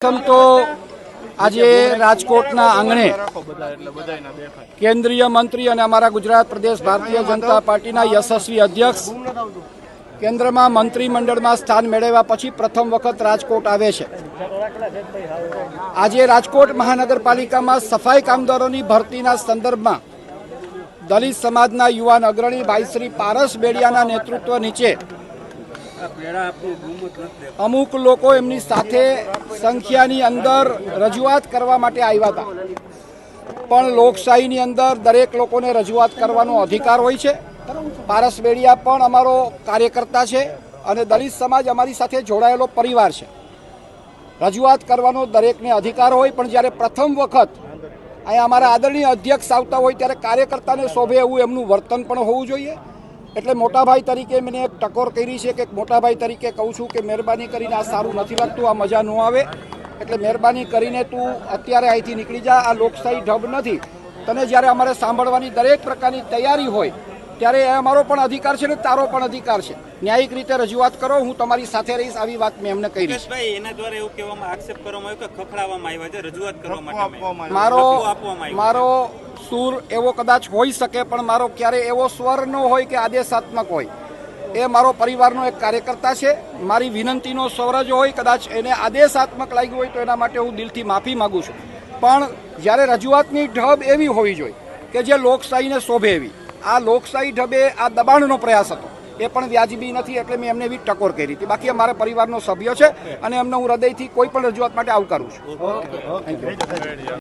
પ્રથમ તો આજે રાજકોટના આંગણે કેન્દ્રીય મંત્રી અને અમારા ગુજરાત પ્રદેશ ભારતીય જનતા પાર્ટીના યશસ્વી અધ્યક્ષ કેન્દ્રમાં મંત્રીમંડળમાં સ્થાન મેળવ્યા પછી પ્રથમ વખત રાજકોટ આવે છે. આજે રાજકોટ મહાનગરપાલિકામાં સફાઈ કામદારોની ભરતીના સંદર્ભમાં દલિત સમાજના યુવાન અગ્રણી ભાઈ શ્રી પારસ બેડિયાના નેતૃત્વ નીચે અમુક લોકો એમની સાથે સંખ્યાની અંદર રજૂઆત કરવા માટે આવ્યા હતા. પણ લોકશાહીની અંદર દરેક લોકોને રજૂઆત કરવાનો અધિકાર હોય છે. પારસ બેડિયા પણ અમારો કાર્યકર્તા છે અને દલિત સમાજ અમારી સાથે જોડાયેલો પરિવાર છે. રજૂઆત કરવાનો દરેકને અધિકાર હોય, પણ જ્યારે પ્રથમ વખત અહીંયા અમારા આદરણીય અધ્યક્ષ આવતા હોય ત્યારે કાર્યકર્તાને શોભે એવું એમનું વર્તન પણ હોવું જોઈએ. એટલે મોટાભાઈ તરીકે મને એક ટકોર કરી છે કે મોટાભાઈ તરીકે કહું છું કે મહેરબાની કરીને આ સારું નથી લાગતું આ મજા ન આવે. એટલે મહેરબાની કરીને તું અત્યારે અહીંથી નીકળી જા આ લોકશાહી ઢબ નથી. તને જ્યારે અમારે સાંભળવાની દરેક પ્રકારની તૈયારી હોય ત્યારે એ અમારો પણ અધિકાર છે ને તારો પણ અધિકાર છે. ન્યાયિક રીતે રજૂઆત કરો હું તમારી સાથે રહીશ આવી વાત મેં એમને કહી છે એના દ્વારા એવું કહેવામાં આક્ષેપ કરવામાં આવ્યો કે ખખડાવવામાં આવ્યા છે રજૂઆત કરવા માટે મારો. મારો સૂર એવો કદાચ હોઈ શકે પણ મારો ક્યારે એવો સ્વર ન હોય કે આદેશાત્મક હોય. એ મારો પરિવારનો એક કાર્યકર્તા છે. મારી વિનંતીનો સ્વર જ હોય કદાચ એને આદેશાત્મક લાગ્યું હોય તો એના માટે હું દિલથી માફી માગું છું. પણ જ્યારે રજૂઆતની ઢબ એવી હોવી જોઈએ કે જે લોકશાહીને શોભે એવી આ લોકશાહી ઢબે આ દબાણનો પ્રયાસ હતો. એ પણ વ્યાજબી નથી એટલે મેં એમને એવી ટકોર કરી હતી. બાકી અમારા પરિવારનો સભ્ય છે અને એમને હું હૃદયથી કોઈ પણ રજૂઆત માટે આવકારું છું.